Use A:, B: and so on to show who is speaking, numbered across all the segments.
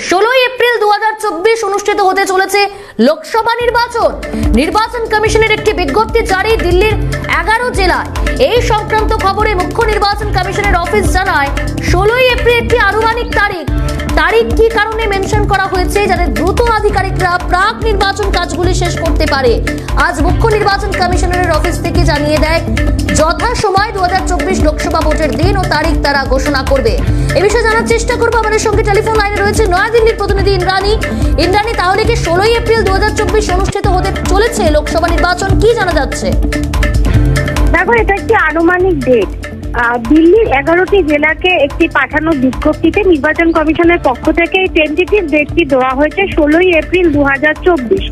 A: ষোলোই এপ্রিল দুহাজার চব্বিশ অনুষ্ঠিত হতে চলেছে লোকসভা নির্বাচন। নির্বাচন কমিশনের একটি বিজ্ঞপ্তি জারি দিল্লির এগারো জেলায়। এই সংক্রান্ত খবরে মুখ্য নির্বাচন কমিশনের অফিস জানায়, ষোলোই এপ্রিল একটি আনুমানিক তারিখ। তারিখ কি কারণে মেনশন করা হয়েছে যাতে দ্রুত আধিকারিকরা প্রাক নির্বাচন কাজগুলি শেষ করতে পারে? আজ মুখ্য নির্বাচন কমিশনারের অফিস থেকে জানিয়ে দেয় যথা সময় চব্বিশ লোকসভা ভোটের দিন ও তারিখ তারা ঘোষণা করবে। এ বিষয়ে জানার চেষ্টা করব আমাদের সঙ্গে। টেলিফোন লাইনে রয়েছে নয়াদিল্লির প্রতিনিধি ইন্দ্রাণী। ইন্দ্রাণী, তাহলে কি ষোলোই এপ্রিল দুহাজার চব্বিশ অনুষ্ঠিত হতে চলেছে লোকসভা নির্বাচন? কি জানা যাচ্ছে?
B: দেখো, এটা একটি আনুমানিক ডেট দিল্লির এগারোটি জেলাকে একটি পাঠানো বিজ্ঞপ্তিতে নির্বাচন কমিশনের পক্ষ থেকে এই টেন্টেটিভ ডেটটি দেওয়া হয়েছে ষোলোই এপ্রিল দু হাজার চব্বিশ।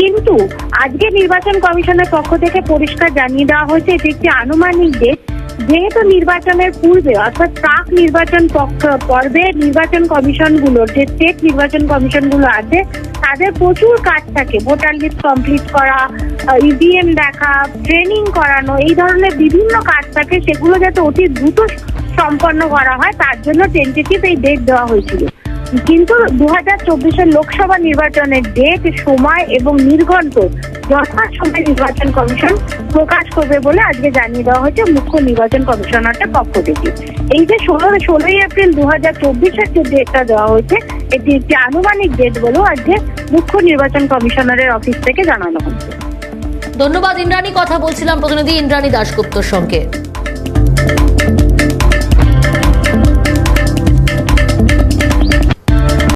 B: কিন্তু আজকে নির্বাচন কমিশনের পক্ষ থেকে পরিষ্কার জানিয়ে দেওয়া হয়েছে এটি একটি আনুমানিক ডেট যেহেতু নির্বাচনের পূর্বে, অর্থাৎ প্রাক নির্বাচন পর্বে নির্বাচন কমিশনগুলোর যে স্টেট নির্বাচন কমিশনগুলো আছে, তাদের প্রচুর কাজ থাকে। ভোটার লিস্ট কমপ্লিট করা ইভিএম দেখা ট্রেনিং করানো, এই ধরনের বিভিন্ন কাজ থাকে, সেগুলো যাতে অতি দ্রুত সম্পন্ন করা হয়, তার জন্য টেন্টেটিভ এই ডেট দেওয়া হয়েছিল। কিন্তু দু হাজার চব্বিশের লোকসভা নির্বাচনের ডেট সময় এবং নির্ঘণ্ট যথা সময় নির্বাচন কমিশন প্রকাশ করবে বলে আজকে জানিয়ে দেওয়া হয়েছে মুখ্য নির্বাচন কমিশনারটা পক্ষ থেকে। এই যে ষোলো, ষোলোই এপ্রিল দু হাজার চব্বিশের যে ডেটটা দেওয়া হয়েছে, এটি একটি আনুমানিক ডেট বলেও আজকে মুখ্য নির্বাচন কমিশনারের অফিস থেকে জানানো হয়েছে।
A: ধন্যবাদ, ইন্দ্রাণী। কথা বলছিলাম প্রতিনিধি ইন্দ্রাণী দাশগুপ্তর সঙ্গে।